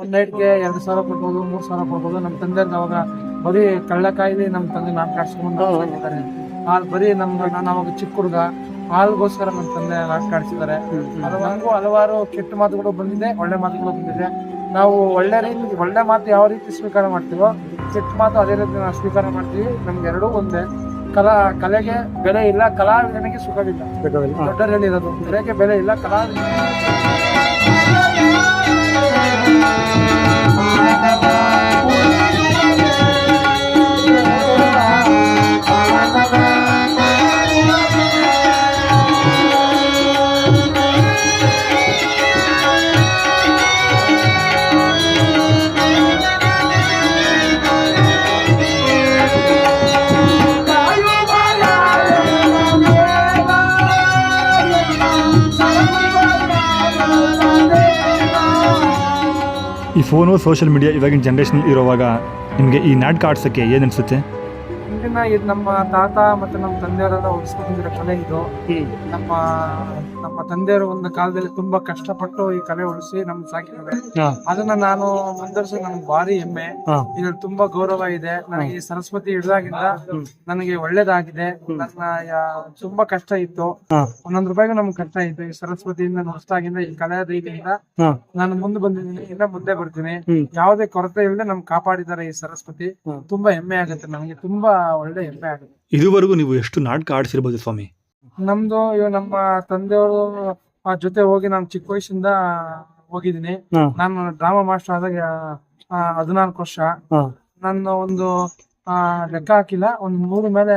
ಒಂದ್ ನೈಟ್ಗೆ ಎರಡ್ ಸಾವಿರ ಕೊಡ್ಬೋದು ಮೂರ್ ಸಾವಿರ ಕೊಡ್ಬೋದು. ನಮ್ಮ ತಂದೆ ಅವಾಗ ಬರೀ ಕಳ್ಳಕಾಯಿಲಿ ನಮ್ಮ ತಂದೆ ನಾಟಕ ಕಾಡ್ಸ್ಕೊಂಡು ಹೋಗಿದ್ದಾರೆ ಹಾಲ್ ಬರೀ ನಮ್ಮ ನಾನು ಅವಾಗ ಚಿಕ್ಕ ಹುಡುಗ ಹಾಲ್ಗೋಸ್ಕರ ನಮ್ಮ ತಂದೆ ನಾಟಕ ಕಾಡ್ಸಿದ್ದಾರೆ. ಹಲವಾರು ಹಲವಾರು ಕೆಟ್ಟ ಮಾತುಗಳು ಬಂದಿದೆ ಒಳ್ಳೆ ಮಾತುಗಳು ಬಂದಿದೆ. ನಾವು ಒಳ್ಳೆ ರೀತಿ ಒಳ್ಳೆ ಮಾತು ಯಾವ ರೀತಿ ಸ್ವೀಕಾರ ಮಾಡ್ತೀವೋ ಕೆಟ್ಟ ಮಾತು ಅದೇ ರೀತಿ ನಾವು ಸ್ವೀಕಾರ ಮಾಡ್ತೀವಿ. ನಮ್ಗೆ ಎರಡೂ ಒಂದೇ. ಕಲಾ ಕಲೆಗೆ ಬೆಲೆ ಇಲ್ಲ ಕಲಾವಿದನಿಗೆ ಸುಖವಿಲ್ಲ. ದೊಡ್ಡರು ಹೇಳಿರೋದು ಕಲೆಗೆ ಬೆಲೆ ಇಲ್ಲ ಕಲಾವಿದ Thank you. ಈ ಫೋನು ಸೋಷಿಯಲ್ ಮೀಡಿಯಾ ಇವಾಗಿನ ಜನ್ರೇಷನ್ ಇರೋವಾಗ ನಿಮಗೆ ಈ ನಾಟಕ ಆಡ್ಸೋಕ್ಕೆ ಏನು ಅನಿಸುತ್ತೆ ಇದನ್ನ ಇದು ನಮ್ಮ ತಾತ ಮತ್ತು ನಮ್ಮ ತಂದೆಯವರೆಲ್ಲ ಉಳಿಸ್ಕೊಂಡು ಬಂದಿರೋ ಕಲೆ ಇದು. ನಮ್ಮ ನಮ್ಮ ತಂದೆಯವರು ಒಂದು ಕಾಲದಲ್ಲಿ ತುಂಬಾ ಕಷ್ಟಪಟ್ಟು ಈ ಕಲೆ ಉಳಿಸಿ ನಮ್ಗೆ ಸಾಕಿದ್ದಾರೆ. ಅದನ್ನ ನಾನು ಮುಂದುವರಿಸಿ ನನ್ಗೆ ಭಾರಿ ಹೆಮ್ಮೆ. ಇದ್ರಲ್ಲಿ ತುಂಬಾ ಗೌರವ ಇದೆ. ನನಗೆ ಈ ಸರಸ್ವತಿ ಹಿಡಿದಾಗಿಂದ ನನಗೆ ಒಳ್ಳೇದಾಗಿದೆ. ನನ್ನ ತುಂಬಾ ಕಷ್ಟ ಇತ್ತು. ಒಂದೊಂದ್ ರೂಪಾಯಿಗೂ ನಮ್ಗೆ ಕಷ್ಟ ಇತ್ತು. ಈ ಸರಸ್ವತಿಯಿಂದ ನಷ್ಟಾಗಿಂದ ಈ ಕಲೆ ರೀತಿಯಿಂದ ನಾನು ಮುಂದೆ ಬಂದಿದ್ದೀನಿ. ಇನ್ನ ಮುಂದೆ ಬರ್ತೀನಿ. ಯಾವುದೇ ಕೊರತೆ ಇಲ್ಲದೆ ನಮ್ಗೆ ಕಾಪಾಡಿದ್ದಾರೆ ಈ ಸರಸ್ವತಿ. ತುಂಬಾ ಹೆಮ್ಮೆ ಆಗುತ್ತೆ. ನನಗೆ ತುಂಬಾ ಒಳ್ಳೆ ಹೆಮ್ಮೆ ಆಗುತ್ತೆ. ಇದುವರೆಗೂ ನೀವು ಎಷ್ಟು ನಾಟಕ ಆಡಿಸಿರ್ಬೋದು ಸ್ವಾಮಿ? ನಮ್ದು ಇವ್ ನಮ್ಮ ತಂದೆಯವರು ಆ ಜೊತೆ ಹೋಗಿ ನಾನು ಚಿಕ್ಕ ವಯಸ್ಸಿಂದ ಹೋಗಿದ್ದೀನಿ. ನಾನು ಡ್ರಾಮಾ ಮಾಸ್ಟರ್ ಆದಾಗ ಹದಿನಾಲ್ಕು ವರ್ಷ. ನನ್ನ ಒಂದು ಆ, ಲೆಕ್ಕ ಹಾಕಿಲ್ಲ ಒಂದ್ ನೂರು ಮೇಲೆ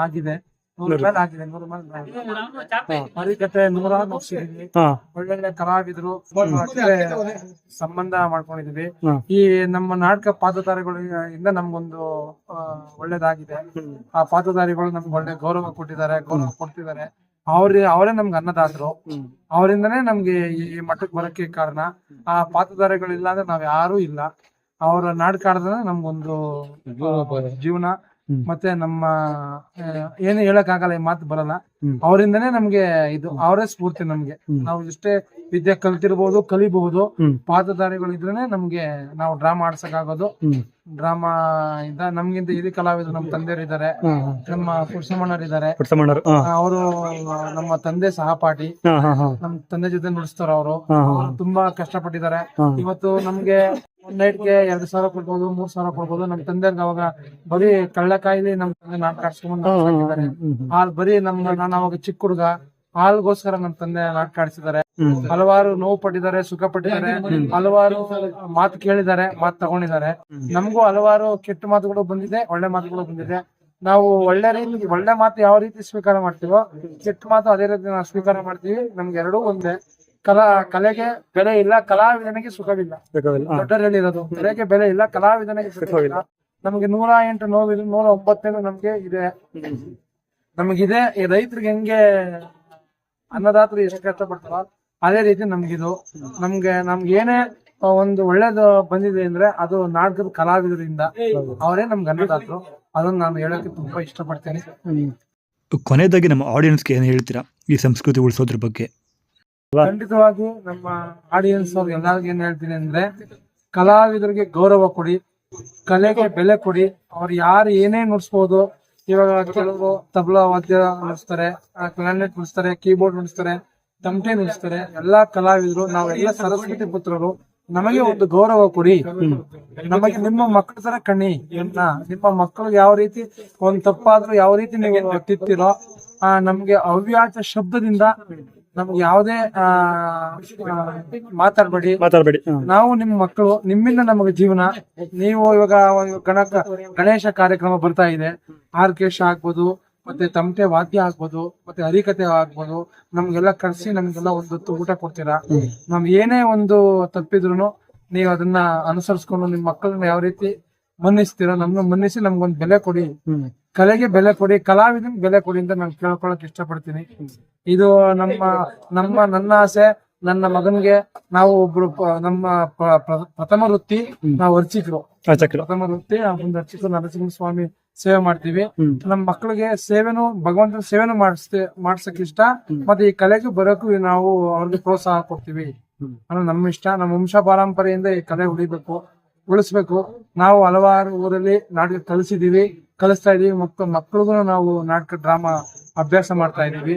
ಆಗಿದೆ. ನೂರು ಮೇಲೆ ಆಗಿದೆ ನೂರು ಮೇಲೆ ಮರಿಕತೆ ನೂರಾರು ಮುಗಿಸಿದೀವಿ ಒಳ್ಳೊಳ್ಳೆ ಕಲಾವಿದರು ಸಂಬಂಧ ಮಾಡ್ಕೊಂಡಿದೀವಿ ಈ ನಮ್ಮ ನಾಟಕ ಪಾತ್ರಧಾರಿಗಳು ಇಂದ ನಮ್ಗೊಂದು ಆ, ಒಳ್ಳೇದಾಗಿದೆ. ಆ ಪಾತ್ರಧಾರಿಗಳು ನಮ್ಗೆ ಒಳ್ಳೆ ಗೌರವ ಕೊಟ್ಟಿದ್ದಾರೆ ಗೌರವ ಕೊಡ್ತಿದ್ದಾರೆ. ಅವ್ರ ಅವರೇ ನಮ್ಗೆ ಅನ್ನದಾತರು. ಅವರಿಂದನೇ ನಮ್ಗೆ ಈ ಮಟ್ಟಕ್ಕೆ ಬರಕ್ಕೆ ಕಾರಣ. ಆ ಪಾತ್ರಧಾರಿಗಳು ಇಲ್ಲ ಅಂದ್ರೆ ನಾವ್ ಯಾರು ಇಲ್ಲ. ಅವರ ನಾಟಕ ಆಡಿದ್ರೆ ನಮ್ಗೊಂದು ಜೀವನ. ಮತ್ತೆ ನಮ್ಮ ಏನು ಹೇಳಕ್ ಆಗಲ್ಲ ಈ ಮಾತು ಬರಲ್ಲ. ಅವರಿಂದನೇ ನಮ್ಗೆ ಇದು ಅವರೇ ಸ್ಫೂರ್ತಿ ನಮ್ಗೆ. ನಾವು ಎಷ್ಟೇ ವಿದ್ಯೆ ಕಲ್ತಿರ್ಬೋದು ಕಲಿಬಹುದು. ಪಾತ್ರಧಾರಿಗಳು ಇದ್ರೇನೆ ನಮ್ಗೆ ನಾವು ಡ್ರಾಮಾ ಆಡ್ಸಕ್ ಆಗೋದು ಡ್ರಾಮಾ ಇಂದ ನಮ್ಗಿಂತ ಹಿರಿ ಕಲಾವಿದರು ನಮ್ಮ ತಂದೆಯರು ಇದ್ದಾರೆ ನಮ್ಮ ಪುರುಷಮಣ್ಣರಿದ್ದಾರೆ ಅವರು ನಮ್ಮ ತಂದೆ ಸಹಪಾಠಿ. ನಮ್ಮ ತಂದೆ ಜೊತೆ ನುಡಿಸ್ತಾರ ಅವರು ತುಂಬಾ ಕಷ್ಟಪಟ್ಟಿದ್ದಾರೆ. ಇವತ್ತು ನಮ್ಗೆ ಒಂದ್ ನೈಟ್ಗೆ ಎರಡ್ ಸಾವಿರ ಕೊಡ್ಬೋದು ಮೂರ್ ಸಾವಿರ ಕೊಡ್ಬೋದು. ನಮ್ ತಂದೆ ಅವಾಗ ಬರೀ ಕಳ್ಳಕಾಯಿಲಿ ನಮ್ಮ ತಂದೆ ನಾಟಕ ಆಡಿಸ್ಕೊಂಡ್ಬಂದಿದ್ದಾರೆ ಹಾಲ್ ಬರೀ ನಮ್ ನಾನು ಅವಾಗ ಚಿಕ್ಕ ಹುಡುಗ ಹಾಲ್ಗೋಸ್ಕರ ನಮ್ ತಂದೆ ನಾಟಕ ಆಡಿಸಿದ್ದಾರೆ ಹಲವಾರು ನೋವು ಪಟ್ಟಿದ್ದಾರೆ ಸುಖ ಪಟ್ಟಿದ್ದಾರೆ ಹಲವಾರು ಮಾತು ಕೇಳಿದ್ದಾರೆ ಮಾತು ತಗೊಂಡಿದ್ದಾರೆ. ನಮಗೂ ಹಲವಾರು ಕೆಟ್ಟ ಮಾತುಗಳು ಬಂದಿದೆ ಒಳ್ಳೆ ಮಾತುಗಳು ಬಂದಿದೆ. ನಾವು ಒಳ್ಳೆ ರೀತಿ ಒಳ್ಳೆ ಮಾತು ಯಾವ ರೀತಿ ಸ್ವೀಕಾರ ಮಾಡ್ತೀವೋ ಕೆಟ್ಟ ಮಾತು ಅದೇ ರೀತಿ ನಾವು ಸ್ವೀಕಾರ ಮಾಡ್ತೀವಿ. ನಮ್ಗೆ ಎರಡೂ ಒಂದೇ. ಕಲಾ ಕಲೆಗೆ ಬೆಲೆ ಇಲ್ಲ ಕಲಾವಿದನಿಗೆ ಸುಖವಿಲ್ಲ. ಹೇಳಿರೋದು ಕಲೆಗೆ ಬೆಲೆ ಇಲ್ಲ ಕಲಾವಿದನಿಗೆ ಸುಖವಿಲ್ಲ. ನಮಗೆ ನೂರ ಎಂಟು ನೋವಿದ್ರು ನೂರ ಒಂಬತ್ತೇನು ನಮ್ಗೆ ಇದೆ. ನಮಗಿದೆ ಈ ರೈತರಿಗೆ ಹೆಂಗೆ ಅನ್ನದಾತರು ಎಷ್ಟು ಕಷ್ಟ ಪಡ್ತಾರ ಅದೇ ರೀತಿ ನಮ್ಗಿದು. ನಮ್ಗೆ ನಮ್ಗೆ ಏನೇ ಒಂದು ಒಳ್ಳೇದು ಬಂದಿದೆ ಅಂದ್ರೆ ಅದು ನಾಟಕದ ಕಲಾವಿದರಿಂದ ಅವರೇ ನಮ್ಗೆ ಅನ್ನದಾತರು. ಅದನ್ನ ನಾನು ಹೇಳಕ್ಕೆ ತುಂಬಾ ಇಷ್ಟಪಡ್ತೇನೆ. ಕೊನೆಯದಾಗಿ ನಮ್ಮ ಆಡಿಯನ್ಸ್ಗೆ ಏನು ಹೇಳ್ತೀರಾ? ಈ ಸಂಸ್ಕೃತಿ ಉಳಿಸೋದ್ರ ಬಗ್ಗೆ. ಖಂಡಿತವಾಗಿ ನಮ್ಮ ಆಡಿಯನ್ಸ್ ಅವ್ರಿಗೆ ಎಲ್ಲರಿಗೂ ಏನ್ ಹೇಳ್ತೀನಿ ಅಂದ್ರೆ ಕಲಾವಿದರಿಗೆ ಗೌರವ ಕೊಡಿ ಕಲೆಗೆ ಬೆಲೆ ಕೊಡಿ ಅವ್ರು ಯಾರು ಏನೇ ನುಡಿಸ್ಬೋದು ಇವಾಗ ಕೆಲವರು ತಬಲಾ ವಾದ್ಯ ನುಡಿಸ್ತಾರೆ ಕ್ಲಾನೆಟ್ ನುಡಿಸ್ತಾರೆ ಕೀಬೋರ್ಡ್ ನುಡಿಸ್ತಾರೆ ತಮಟೆ ನುಡಿಸ್ತಾರೆ ಎಲ್ಲಾ ಕಲಾವಿದರು ನಾವೆಲ್ಲ ಸರಸ್ವತಿ ಪುತ್ರರು ನಮಗೆ ಒಂದು ಗೌರವ ಕೊಡಿ. ನಮಗೆ ನಿಮ್ಮ ಮಕ್ಕಳ ತರ ಕಣ್ಣಿ ಅಂತ ನಿಮ್ಮ ಮಕ್ಕಳು ಯಾವ ರೀತಿ ಒಂದ್ ತಪ್ಪಾದ್ರೂ ಯಾವ ರೀತಿ ನೀವು ತಿತ್ತೀರೋ ಆ ನಮ್ಗೆ ಅವ್ಯಾಚ ಶಬ್ದದಿಂದ ನಮ್ಗೆ ಯಾವುದೇ ಮಾತಾಡ್ಬೇಡಿ. ಮಾತಾಡಬೇಡಿ ನಾವು ನಿಮ್ಮ ಮಕ್ಕಳು ನಿಮ್ಮಿಂದ ನಮಗೆ ಜೀವನ. ನೀವು ಇವಾಗ ಗಣ ಗಣೇಶ ಕಾರ್ಯಕ್ರಮ ಬರ್ತಾ ಇದೆ. ಆರ್ಕೆಸ್ಟ್ರಾ ಆಗ್ಬೋದು ಮತ್ತೆ ತಮಟೆ ವಾದ್ಯ ಆಗ್ಬೋದು ಮತ್ತೆ ಹರಿಕತೆ ಆಗ್ಬೋದು. ನಮ್ಗೆಲ್ಲ ಕರೆಸಿ ನಮ್ಗೆಲ್ಲ ಒಂದು ಹೊತ್ತು ಊಟ ಕೊಡ್ತೀರಾ? ನಮ್ ಏನೇ ಒಂದು ತಪ್ಪಿದ್ರು ನೀವು ಅದನ್ನ ಅನುಸರಿಸ್ಕೊಂಡು ನಿಮ್ ಮಕ್ಕಳನ್ನ ಯಾವ ರೀತಿ ಮನ್ನಿಸ್ತೀರಾ? ನಮ್ನ ಮನ್ನಿಸಿ ನಮ್ಗೊಂದು ಬೆಲೆ ಕೊಡಿ. ಕಲೆಗೆ ಬೆಲೆ ಕೊಡಿ ಕಲಾವಿದನ್ ಬೆಲೆ ಕೊಡಿ ಅಂತ ನಾನು ಕೇಳ್ಕೊಳಕ್ ಇಷ್ಟಪಡ್ತೀನಿ. ಇದು ನಮ್ಮ ನಮ್ಮ ನನ್ನ ಆಸೆ ನನ್ನ ಮಗನ್ಗೆ ನಾವು ಒಬ್ರು ಪ- ನಮ್ಮ ಪ್ರ- ಪ್ರಥಮ ವೃತ್ತಿ ನಾವು ಅರ್ಚಿಕರು. ಪ್ರಥಮ ವೃತ್ತಿ ಆ ಒಂದು ಅರ್ಚಕರು ನರಸಿಂಹ ಸ್ವಾಮಿ ಸೇವೆ ಮಾಡ್ತೀವಿ. ನಮ್ಮ ಮಕ್ಕಳಿಗೆ ಸೇವೆನು ಭಗವಂತನ ಸೇವೆನು ಮಾಡಿಸ್ತೇ ಮಾಡ್ಸಕ್ ಇಷ್ಟ. ಮತ್ತೆ ಈ ಕಲೆಗೂ ಬರೋಕ್ಕೂ ನಾವು ಅವ್ರಿಗೆ ಪ್ರೋತ್ಸಾಹ ಕೊಡ್ತೀವಿ. ಅಂದ್ರೆ ನಮ್ಮ ಇಷ್ಟ. ನಮ್ಮ ವಂಶ ಪಾರಂಪರೆಯಿಂದ ಈ ಕಲೆ ಉಳಿಬೇಕು ಉಳಿಸ್ಬೇಕು. ನಾವು ಹಲವಾರು ಊರಲ್ಲಿ ನಾಟಕ ಕಲಿಸಿದೀವಿ ಕಲಿಸ್ತಾ ಇದೀವಿ. ಮತ್ತು ಮಕ್ಕಳಿಗೂ ನಾವು ನಾಟಕ, ಡ್ರಾಮಾ ಅಭ್ಯಾಸ ಮಾಡ್ತಾ ಇದೀವಿ.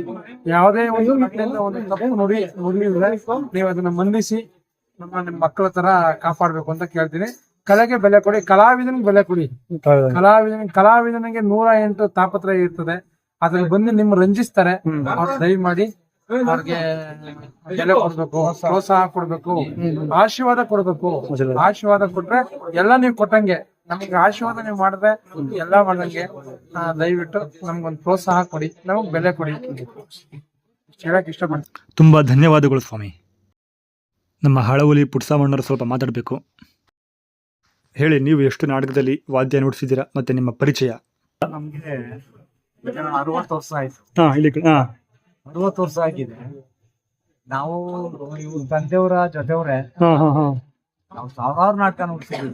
ಯಾವುದೇ ಒಂದು ಮಕ್ಕಳಿಂದ ಒಂದು ತಪ್ಪು ನುಡಿ ನುಡಿಯಿದ್ರೆ ನೀವು ಅದನ್ನ ಮನ್ನಿಸಿ ನಮ್ಮ ನಿಮ್ಮ ಮಕ್ಕಳ ತರ ಕಾಪಾಡ್ಬೇಕು ಅಂತ ಕೇಳ್ತೀನಿ. ಕಲೆಗೆ ಬೆಲೆ ಕೊಡಿ, ಕಲಾವಿದನಿಗೆ ಬೆಲೆ ಕೊಡಿ. ಕಲಾವಿದನ ಕಲಾವಿದನಿಗೆ ನೂರ ಎಂಟು ತಾಪತ್ರಯ ಇರ್ತದೆ. ಅದ್ರಲ್ಲಿ ಬಂದು ನಿಮ್ ರಂಜಿಸ್ತಾರೆ. ಅವ್ರು ದಯಮಾಡಿ ಅವ್ರಿಗೆ ಬೆಲೆ ಕೊಡ್ಬೇಕು, ಪ್ರೋತ್ಸಾಹ ಕೊಡ್ಬೇಕು, ಆಶೀರ್ವಾದ ಕೊಡ್ಬೇಕು. ಆಶೀರ್ವಾದ ಕೊಟ್ರೆ ಎಲ್ಲ ನೀವು ಕೊಟ್ಟಂಗೆ ನಮ್ಗೆ ಆಶೀರ್ವಾದ ನೀವು ಮಾಡಿದ್ರೆ ಎಲ್ಲ ಮಾಡ್ದಂಗೆ ದಯವಿಟ್ಟು ನಮ್ಗೊಂದು ಪ್ರೋತ್ಸಾಹ ಕೊಡಿ ನಮಗ್ ಬೆಲೆ ಕೊಡಿ. ಹೇಳಕ್ ಇಷ್ಟಪಡ್ತೀನಿ. ತುಂಬಾ ಧನ್ಯವಾದಗಳು ಸ್ವಾಮಿ. ನಮ್ಮ ಹಳವಲಿ ಪುಟ್ಸಾಮಣ್ಣರು ಸ್ವಲ್ಪ ಮಾತಾಡಬೇಕು. ಹೇಳಿ ನೀವು ಎಷ್ಟು ನಾಟಕದಲ್ಲಿ ವಾದ್ಯ ನುಡಿಸಿದ್ದೀರಾ ಮತ್ತೆ ನಿಮ್ಮ ಪರಿಚಯ? ನಮ್ಗೆ ಅರವತ್ತು ವರ್ಷ ಆಯ್ತು. ಹಾಂ ಇಲ್ಲಿ ಹಾಂ. ಅರವತ್ತು ವರ್ಷ ಆಗಿದೆ. ನಾವು ತಂದೆಯವರ ಜೊತೆವ್ರೆ ನಾವು ಸಾವಿರಾರು ನಾಟಕ ನೋಡ್ಸಿದ್ವಿ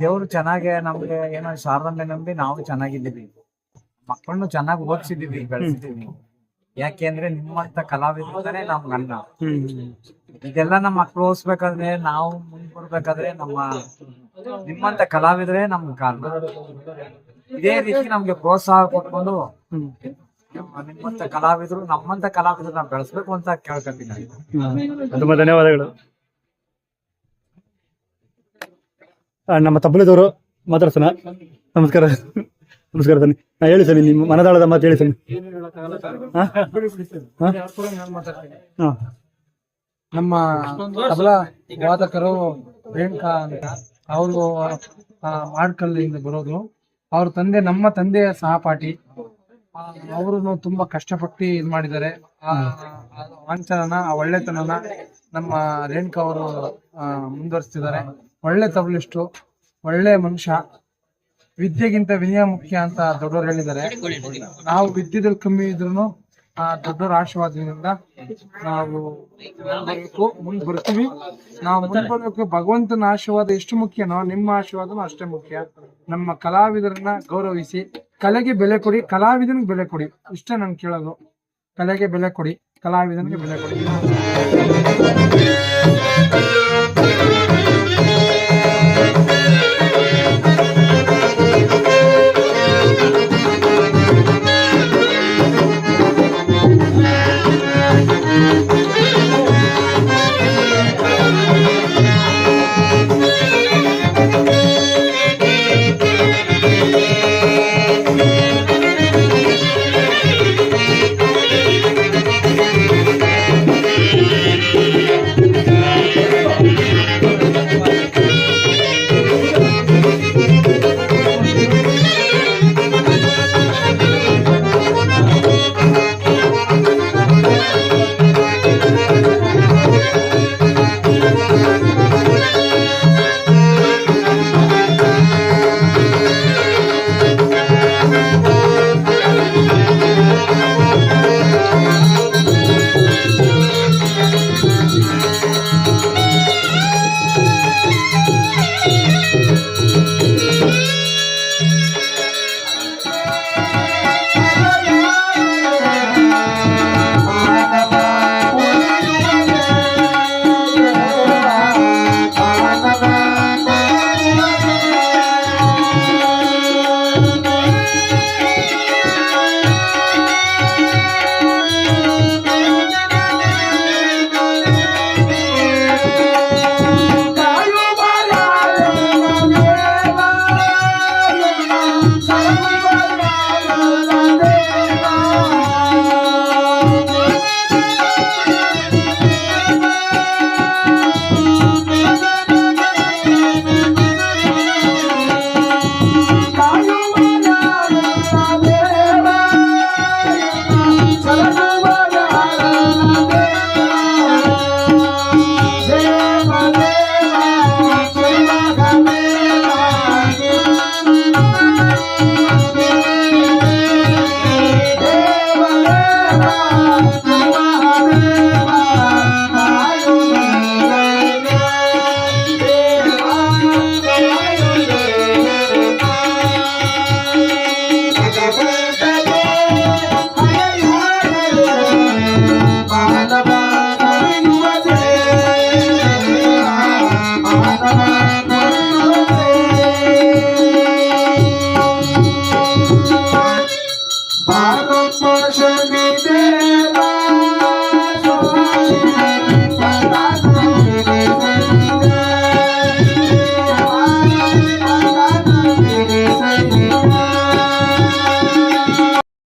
ದೇವ್ರು ಚೆನ್ನಾಗೆ ನಮ್ಗೆ ಏನೋ ಶಾರದಲ್ಲಿ ನಂಬಿ ನಾವು ಚೆನ್ನಾಗಿದ್ದೀವಿ. ಮಕ್ಕಳನ್ನು ಚೆನ್ನಾಗಿ ಓದಿಸಿದೀವಿ ಬೆಳೆಸಿದೀವಿ ಯಾಕೆಂದ್ರೆ ನಿಮ್ಮಂತ ಕಲಾವಿದ್ರೆ ನಮ್ ಗಂಡ. ಇದೆಲ್ಲ ನಮ್ಮ ಮಕ್ಳು ಓದಿಸ್ಬೇಕಾದ್ರೆ ನಾವು ಮುಂದ್ ಬರ್ಬೇಕಾದ್ರೆ ನಮ್ಮ ನಿಮ್ಮಂತ ಕಲಾವಿದ್ರೆ ನಮ್ ಕಾರಣ ಇದೇ ರೀತಿ ನಮ್ಗೆ ಪ್ರೋತ್ಸಾಹ ಕೊಟ್ಕೊಂಡು ನಮ್ಮ- ನಿಮ್ಮಂತ ಕಲಾವಿದ್ರು ನಮ್ಮಂತ ಕಲಾವಿದ್ರು ನಾವು ಬೆಳೆಸ್ಬೇಕು ಅಂತ ಕೇಳ್ಕೊಂತೀನಿ. ತುಂಬಾ ಧನ್ಯವಾದಗಳು ಆ, ನಮ್ಮ ತಬ್ಬಲದವರು ಮಾತಾಡ್ಸೋಣ ನಮಸ್ಕಾರ ನಮಸ್ಕಾರ ಸನ್ನಿ ನಾ ಹೇಳಿ ಸನ್ನಿ ನಿಮ್ಮ ಮನದಾಳದ ಮಾತು ಹೇಳಿ ಸನ್ನಿ ನಮ್ಮ ತಬಲಾ ವಾದಕರು ರೇಣುಕಾ ಅಂತ ಅವರು ಮಾಡ್ಕಲ್ಲಿಂದ ಬರೋದು ಅವ್ರ ತಂದೆ ನಮ್ಮ ತಂದೆಯ ಸಹಪಾಠಿ ಅವರು ತುಂಬಾ ಕಷ್ಟಪಟ್ಟು ಇದ್ ಮಾಡಿದ್ದಾರೆ ಆ ವಾಂಚನನ ಆ ಒಳ್ಳೆತನನ ನಮ್ಮ ರೇಣುಕಾ ಅವರು ಮುಂದುವರಿಸ್ತಿದ್ದಾರೆ ಒಳ್ಳೆ ತಬಲಿಸ್ಟು, ಒಳ್ಳೆ ಮನುಷ್ಯ, ವಿದ್ಯೆಗಿಂತ ವಿನಯ ಮುಖ್ಯ ಅಂತ ದೊಡ್ಡವರು ಹೇಳಿದ್ದಾರೆ. ನಾವು ವಿದ್ಯೆದಲ್ಲಿ ಕಮ್ಮಿ ಇದ್ರು ಆ ದೊಡ್ಡವರ ಆಶೀರ್ವಾದದಿಂದ ನಾವು ಮುಂದೆ ಬರ್ತೀವಿ ನಾವು ಮುಂದೆ ಬರ್ಬೇಕು ಭಗವಂತನ ಆಶೀರ್ವಾದ ಎಷ್ಟು ಮುಖ್ಯನೋ, ನಿಮ್ಮ ಆಶೀರ್ವಾದನೂ ಅಷ್ಟೇ ಮುಖ್ಯ. ನಮ್ಮ ಕಲಾವಿದರನ್ನ ಗೌರವಿಸಿ, ಕಲೆಗೆ ಬೆಲೆ ಕೊಡಿ, ಕಲಾವಿದನಿಗೆ ಬೆಲೆ ಕೊಡಿ. ಇಷ್ಟೇ ನಾನು ಕೇಳೋದು. ಕಲೆಗೆ ಬೆಲೆ ಕೊಡಿ, ಕಲಾವಿದನಿಗೆ ಬೆಲೆ ಕೊಡಿ.